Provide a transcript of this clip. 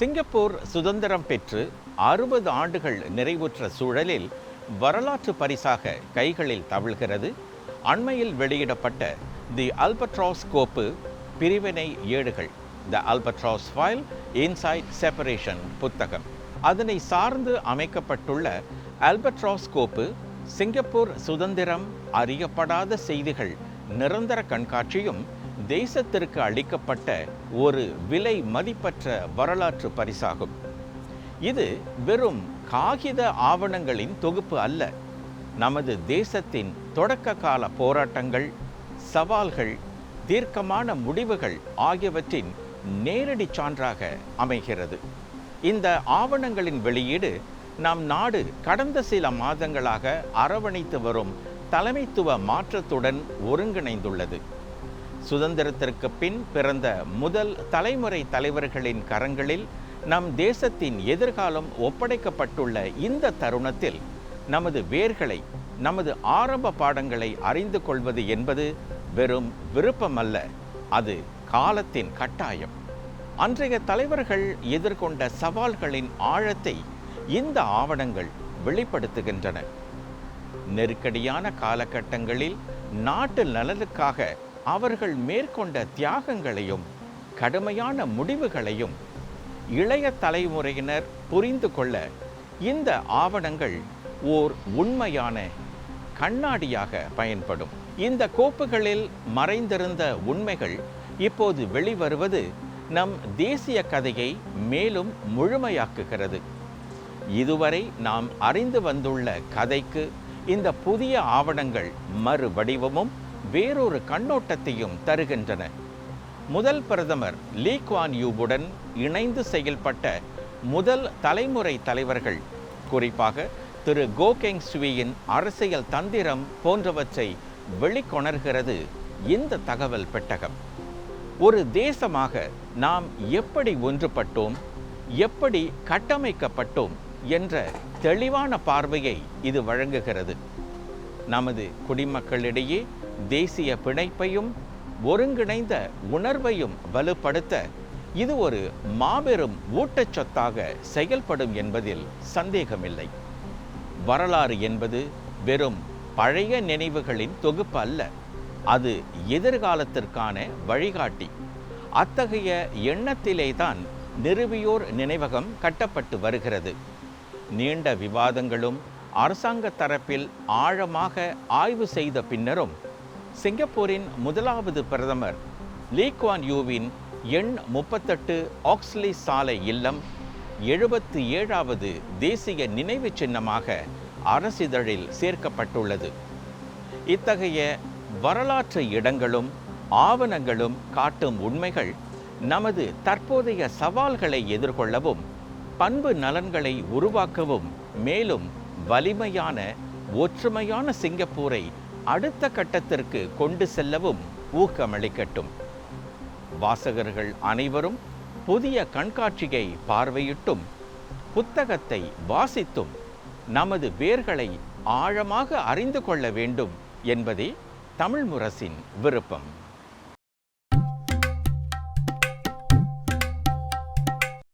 Singapore சுதந்திரம் பெற்று அறுபது ஆண்டுகள் நிறைவுற்ற சூழலில் வரலாற்று பரிசாக கைகளில் தவிழ்கிறது. அண்மையில் வெளியிடப்பட்ட தி அல்பட்ராஸ் கோப்பு பிரிவினை ஏடுகள். The albatross file inside separation புத்தகம். அதனை சார்ந்து அமைக்கப்பட்டுள்ள அல்பட்ராஸ் கோப்பு சிங்கப்பூர் சுதந்திரம் அறியப்படாத செய்திகள் நிரந்தர கண்காட்சியும் தேசத்திற்கு அளிக்கப்பட்ட ஒரு விலை மதிப்பற்ற வரலாற்று பரிசாகும். இது வெறும் காகித ஆவணங்களின் தொகுப்பு அல்ல. நமது தேசத்தின் தொடக்க கால போராட்டங்கள் சவால்கள் தீர்க்கமான முடிவுகள் ஆகியவற்றின் நேரடி சான்றாக அமைகிறது. இந்த ஆவணங்களின் வெளியீடு நம் நாடு கடந்த சில மாதங்களாக அரவணைத்து வரும் தலைமைத்துவ மாற்றத்துடன் ஒருங்கிணைந்துள்ளது. சுதந்திரத்திற்கு பின் பிறந்த முதல் தலைமுறை தலைவர்களின் கரங்களில் நம் தேசத்தின் எதிர்காலம் ஒப்படைக்கப்பட்டுள்ள இந்த தருணத்தில் நமது வேர்களை நமது ஆரம்ப பாடங்களை அறிந்து கொள்வது என்பது வெறும் விருப்பமல்ல. அது காலத்தின் கட்டாயம். அன்றைய தலைவர்கள் எதிர்கொண்ட சவால்களின் ஆழத்தை இந்த ஆவணங்கள் வெளிப்படுத்துகின்றன. நெருக்கடியான காலகட்டங்களில் நாட்டு நலனுக்காக அவர்கள் மேற்கொண்ட தியாகங்களையும் கடுமையான முடிவுகளையும் இளைய தலைமுறையினர் புரிந்து கொள்ள இந்த ஆவணங்கள் ஓர் உண்மையான கண்ணாடியாக பயன்படும். இந்த கோப்புகளில் மறைந்திருந்த உண்மைகள் இப்போது வெளிவருவது நம் தேசிய கதையை மேலும் முழுமையாக்குகிறது. இதுவரை நாம் அறிந்து வந்துள்ள கதைக்கு இந்த புதிய ஆவணங்கள் மறு வடிவமும் வேறொரு கண்ணோட்டத்தையும் தருகின்றன. முதல் பிரதமர் லீ குவான் யூவுடன் இணைந்து செயல்பட்ட முதல் தலைமுறை தலைவர்கள் குறிப்பாக திரு கோகெங் சுவியின் அரசியல் தந்திரம் போன்றவற்றை வெளிக்கொணர்கிறது இந்த தகவல் பெட்டகம். ஒரு தேசமாக நாம் எப்படி ஒன்றுபட்டோம் எப்படி கட்டமைக்கப்பட்டோம் என்ற தெளிவான பார்வையை இது வழங்குகிறது. நமது குடிமக்களிடையே தேசிய பிணைப்பையும் ஒருங்கிணைந்த உணர்வையும் வலுப்படுத்த இது ஒரு மாபெரும் ஊட்டச்சத்தாக செயல்படும் என்பதில் சந்தேகமில்லை. வரலாறு என்பது வெறும் பழைய நினைவுகளின் தொகுப்பு அல்ல. அது எதிர்காலத்திற்கான வழிகாட்டி. அத்தகைய எண்ணத்திலேதான் நிறுவியோர் நினைவகம் கட்டப்பட்டு வருகிறது. நீண்ட விவாதங்களும் அரசாங்க தரப்பில் ஆழமாக ஆய்வு செய்த பின்னரும் சிங்கப்பூரின் முதலாவது பிரதமர் லீக்வான் யூவின் எண் முப்பத்தெட்டு ஆக்ஸ்லி சாலை இல்லம் எழுபத்து ஏழாவது தேசிய நினைவு சின்னமாக அரசிதழில் சேர்க்கப்பட்டுள்ளது. இத்தகைய வரலாற்று இடங்களும் ஆவணங்களும் காட்டும் உண்மைகள் நமது தற்போதைய சவால்களை எதிர்கொள்ளவும் பண்பு நலன்களை உருவாக்கவும் மேலும் வலிமையான ஒற்றுமையான சிங்கப்பூரை அடுத்த கட்டத்திற்கு கொண்டு செல்லவும் ஊக்கமளிக்கட்டும். வாசகர்கள் அனைவரும் புதிய கண்காட்சியை பார்வையிட்டும் புத்தகத்தை வாசித்தும் நமது வேர்களை ஆழமாக அறிந்து கொள்ள வேண்டும் என்பதே தமிழ் முரசின் விருப்பம்.